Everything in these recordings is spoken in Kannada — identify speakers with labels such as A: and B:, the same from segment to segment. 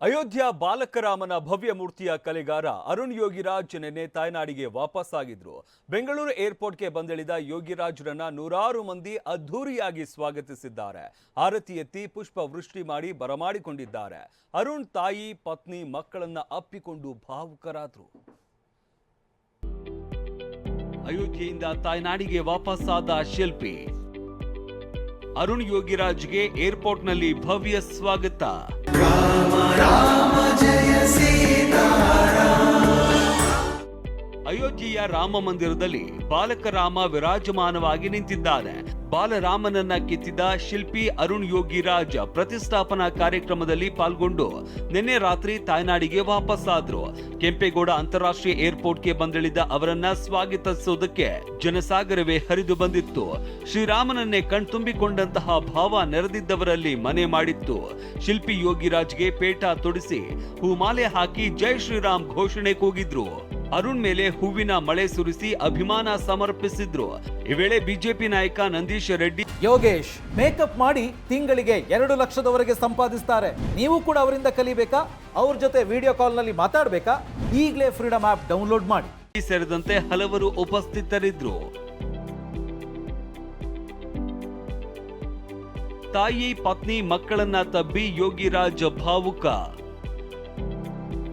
A: ಅಯೋಧ್ಯ ಬಾಲಕರಾಮನ ಭವ್ಯ ಮೂರ್ತಿಯ ಕಲೆಗಾರ ಅರುಣ್ ಯೋಗಿರಾಜ್ ನಿನ್ನೆ ತಾಯ್ನಾಡಿಗೆ ವಾಪಸ್ಸಾಗಿದ್ರು. ಬೆಂಗಳೂರು ಏರ್ಪೋರ್ಟ್ಗೆ ಬಂದಿಳಿದ ಯೋಗಿರಾಜ್ರನ್ನ ನೂರಾರು ಮಂದಿ ಅದ್ಧೂರಿಯಾಗಿ ಸ್ವಾಗತಿಸಿದ್ದಾರೆ. ಆರತಿ ಎತ್ತಿ ಪುಷ್ಪವೃಷ್ಟಿ ಮಾಡಿ ಬರಮಾಡಿಕೊಂಡಿದ್ದಾರೆ. ಅರುಣ್ ತಾಯಿ, ಪತ್ನಿ, ಮಕ್ಕಳನ್ನ ಅಪ್ಪಿಕೊಂಡು ಭಾವುಕರಾದ್ರು. ಅಯೋಧ್ಯೆಯಿಂದ ತಾಯ್ನಾಡಿಗೆ ವಾಪಸ್ಸಾದ ಶಿಲ್ಪಿ. ಅರುಣ್ ಯೋಗಿರಾಜ್ಗೆ ಏರ್ಪೋರ್ಟ್ನಲ್ಲಿ ಭವ್ಯ ಸ್ವಾಗತ. ಅಯೋಧ್ಯೆಯ ರಾಮ ಮಂದಿರದಲ್ಲಿ ಬಾಲಕರಾಮ ವಿರಾಜಮಾನವಾಗಿ ನಿಂತಿದ್ದಾರೆ. ಬಾಲರಾಮನನ್ನ ಕೆತ್ತಿದ ಶಿಲ್ಪಿ ಅರುಣ್ ಯೋಗಿರಾಜ್ ಪ್ರತಿಷ್ಠಾಪನಾ ಕಾರ್ಯಕ್ರಮದಲ್ಲಿ ಪಾಲ್ಗೊಂಡು ನಿನ್ನೆ ರಾತ್ರಿ ತಾಯ್ನಾಡಿಗೆ ವಾಪಸ್ಸಾದ್ರು. ಕೆಂಪೇಗೌಡ ಅಂತಾರಾಷ್ಟ್ರೀಯ ಏರ್ಪೋರ್ಟ್ಗೆ ಬಂದಿಳಿದ ಅವರನ್ನ ಸ್ವಾಗತಿಸುವುದಕ್ಕೆ ಜನಸಾಗರವೇ ಹರಿದು ಬಂದಿತ್ತು. ಶ್ರೀರಾಮನನ್ನೇ ಕಣ್ತುಂಬಿಕೊಂಡಂತಹ ಭಾವ ನೆರೆದಿದ್ದವರಲ್ಲಿ ಮನೆ ಮಾಡಿತ್ತು. ಶಿಲ್ಪಿ ಯೋಗಿರಾಜ್ಗೆ ಪೇಟ ತೊಡಿಸಿ, ಹೂಮಾಲೆ ಹಾಕಿ ಜೈ ಶ್ರೀರಾಮ್ ಘೋಷಣೆ ಕೂಗಿದ್ರು ಅರುಣ್ ಮೇಲೆ ಹೂವಿನ ಮಳೆ ಸುರಿಸಿ ಅಭಿಮಾನ ಸಮರ್ಪಿಸಿದ್ರು. ಈ ವೇಳೆ ಬಿಜೆಪಿ ನಾಯಕ ನಂದೀಶ್ ರೆಡ್ಡಿ
B: ಯೋಗೇಶ್ ಮೇಕಪ್ ಮಾಡಿ ತಿಂಗಳಿಗೆ ಎರಡು ಲಕ್ಷದವರೆಗೆ ಸಂಪಾದಿಸ್ತಾರೆ. ನೀವು ಕೂಡ ಅವರಿಂದ ಕಲಿಬೇಕಾ? ಅವ್ರ ಜೊತೆ ವಿಡಿಯೋ ಕಾಲ್ನಲ್ಲಿ ಮಾತಾಡಬೇಕಾ? ಈಗಲೇ ಫ್ರೀಡಮ್ ಆಪ್ ಡೌನ್ಲೋಡ್ ಮಾಡಿ.
A: ಸೇರಿದಂತೆ ಹಲವರು ಉಪಸ್ಥಿತರಿದ್ರು. ತಾಯಿ ಪತ್ನಿ ಮಕ್ಕಳನ್ನ ತಬ್ಬಿ ಯೋಗಿರಾಜ್ ಭಾವುಕ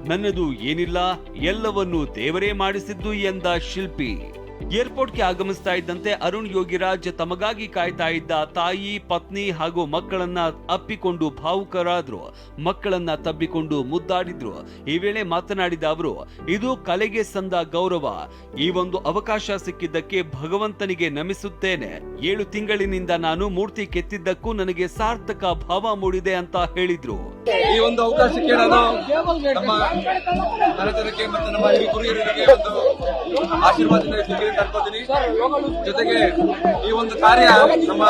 A: ನನ್ನದು ಏನಿಲ್ಲ ಎಲ್ಲವನ್ನೂ ದೇವರೇ ಮಾಡಿಸಿದ್ದು ಎಂದ ಶಿಲ್ಪಿ. ಏರ್ಪೋರ್ಟ್ಗೆ ಆಗಮಿಸ್ತಾ ಇದ್ದಂತೆ ಅರುಣ್ ಯೋಗಿರಾಜ್ ತಮಗಾಗಿ ಕಾಯ್ತಾ ಇದ್ದ ತಾಯಿ, ಪತ್ನಿ ಹಾಗೂ ಮಕ್ಕಳನ್ನ ಅಪ್ಪಿಕೊಂಡು ಭಾವುಕರಾದ್ರು. ಮಕ್ಕಳನ್ನ ತಬ್ಬಿಕೊಂಡು ಮುದ್ದಾಡಿದ್ರು. ಈ ವೇಳೆ ಮಾತನಾಡಿದ ಅವರು, ಇದು ಕಲೆಗೆ ಸಂದ ಗೌರವ. ಈ ಒಂದು ಅವಕಾಶ ಸಿಕ್ಕಿದ್ದಕ್ಕೆ ಭಗವಂತನಿಗೆ ನಮಿಸುತ್ತೇನೆ. ಏಳು ತಿಂಗಳಿನಿಂದ ನಾನು ಮೂರ್ತಿ ಕೆತ್ತಿದ್ದಕ್ಕೂ ನನಗೆ ಸಾರ್ಥಕ ಭಾವ ಮೂಡಿದೆ ಅಂತ ಹೇಳಿದ್ರು.
C: ಈ ಒಂದು ಅವಕಾಶಕ್ಕೆ ನಾನು ನಮ್ಮ ಆಶೀರ್ವಾದ ಜೊತೆಗೆ ಈ ಒಂದು ಕಾರ್ಯ ನಮ್ಮ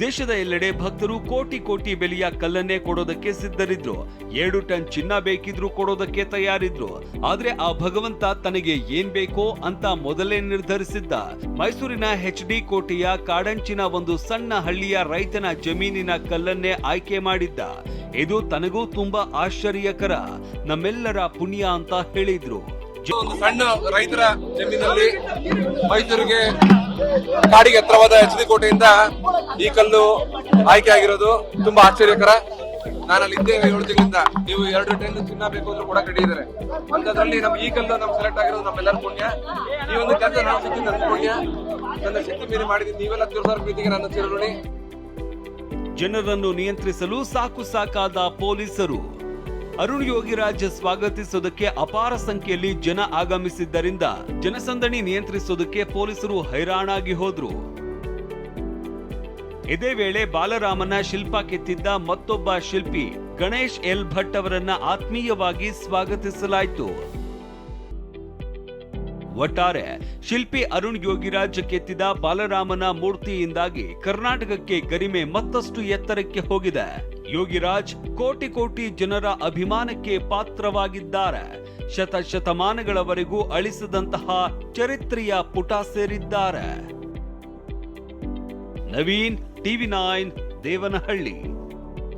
A: ದೇಶದ ಎಲ್ಲೆಡೆ ಭಕ್ತರು ಕೋಟಿ ಕೋಟಿ ಬೆಲೆಯ ಕಲ್ಲನ್ನೇ ಕೊಡೋದಕ್ಕೆ ಸಿದ್ಧರಿದ್ರು. ಎರಡು ಟನ್ ಚಿನ್ನ ಬೇಕಿದ್ರು ಕೊಡೋದಕ್ಕೆ ತಯಾರಿದ್ರು. ಆದ್ರೆ ಆ ಭಗವಂತ ತನಗೆ ಏನ್ ಬೇಕೋ ಅಂತ ಮೊದಲೇ ನಿರ್ಧರಿಸಿದ್ದ. ಮೈಸೂರಿನ ಹೆಚ್ ಡಿ ಕೋಟೆಯ ಕಾಡಂಚಿನ ಒಂದು ಸಣ್ಣ ಹಳ್ಳಿಯ ರೈತನ ಜಮೀನಿನ ಕಲ್ಲನ್ನೇ ಆಯ್ಕೆ ಮಾಡಿದ್ದ. ಇದು ತನಗೂ ತುಂಬಾ ಆಶ್ಚರ್ಯಕರ. ನಮ್ಮೆಲ್ಲರ ಪುಣ್ಯ ಅಂತ ಹೇಳಿದ್ರು.
C: ಒಂದು ಸಣ್ಣ ರೈತರ ಜಮೀನಲ್ಲಿ ಮೈಸೂರಿಗೆ ಕಾಡಿಗೆ ಎತ್ತರವಾದ ಎಚ್ ಡಿ ಕೋಟೆಯಿಂದ ಈ ಕಲ್ಲು ಆಯ್ಕೆ ಆಗಿರೋದು ತುಂಬಾ ಆಶ್ಚರ್ಯಕರ. ನಾನು ಅಲ್ಲಿ ಇದ್ದೆ ಏಳು ತಿಂಗಳಿಂದ ನೀವು ಎರಡು ಟನ್ ಚಿನ್ನ ಬೇಕು ಅಂದ್ರೆ ಕೂಡ ರೆಡಿ ಇದ್ದಾರೆ. ಅಂತದ್ರಲ್ಲಿ ನಮ್ ಈ ಕಲ್ಲು ನಮ್ಗೆ ಸೆಲೆಕ್ಟ್ ಆಗಿರೋದು ನಮ್ಮೆಲ್ಲರ ಪುಣ್ಯ. ಈ ಒಂದು ಕೆಲಸ ನಾವು ಸಿಕ್ಕಿ ನನ್ನ ಪುಣ್ಯ. ನನ್ನ ಶಕ್ತಿ ಮೀರಿ ಮಾಡಿದ್ದೀನಿ ನೀವೆಲ್ಲ ತಿರುಸಾರ ಪ್ರೀತಿಗೆ ನನ್ನ ಚಿರಋಣಿ
A: ಜನರನ್ನು ನಿಯಂತ್ರಿಸಲು ಸಾಕು ಸಾಕಾದ ಪೊಲೀಸರು. ಅರುಣ್ ಯೋಗಿರಾಜ್ ಸ್ವಾಗತಿಸೋದಕ್ಕೆ ಅಪಾರ ಸಂಖ್ಯೆಯಲ್ಲಿ ಜನ ಆಗಮಿಸಿದ್ದರಿಂದ ಜನಸಂದಣಿ ನಿಯಂತ್ರಿಸೋದಕ್ಕೆ ಪೊಲೀಸರು ಹೈರಾಣಾಗಿ ಹೋದ್ರು. ಇದೇ ವೇಳೆ ಬಾಲರಾಮನ ಶಿಲ್ಪ ಕೆತ್ತಿದ್ದ ಮತ್ತೊಬ್ಬ ಶಿಲ್ಪಿ ಗಣೇಶ್ ಎಲ್ ಭಟ್ ಅವರನ್ನ ಆತ್ಮೀಯವಾಗಿ ಸ್ವಾಗತಿಸಲಾಯಿತು. ಒಟ್ಟಾರೆ ಶಿಲ್ಪಿ ಅರುಣ್ ಯೋಗಿರಾಜ್ ಕೆತ್ತಿದ ಬಾಲರಾಮನ ಮೂರ್ತಿಯಿಂದಾಗಿ ಕರ್ನಾಟಕಕ್ಕೆ ಗರಿಮೆ ಮತ್ತಷ್ಟು ಎತ್ತರಕ್ಕೆ ಹೋಗಿದೆ. ಯೋಗಿರಾಜ್ ಕೋಟಿ ಕೋಟಿ ಜನರ ಅಭಿಮಾನಕ್ಕೆ ಪಾತ್ರವಾಗಿದ್ದಾರೆ. ಶತ ಶತಮಾನಗಳವರೆಗೂ ಅಳಿಸದಂತಹ ಚರಿತ್ರೆಯ ಪುಟ ಸೇರಿದ್ದಾರೆ. Naveen, TV nine, Devanahalli.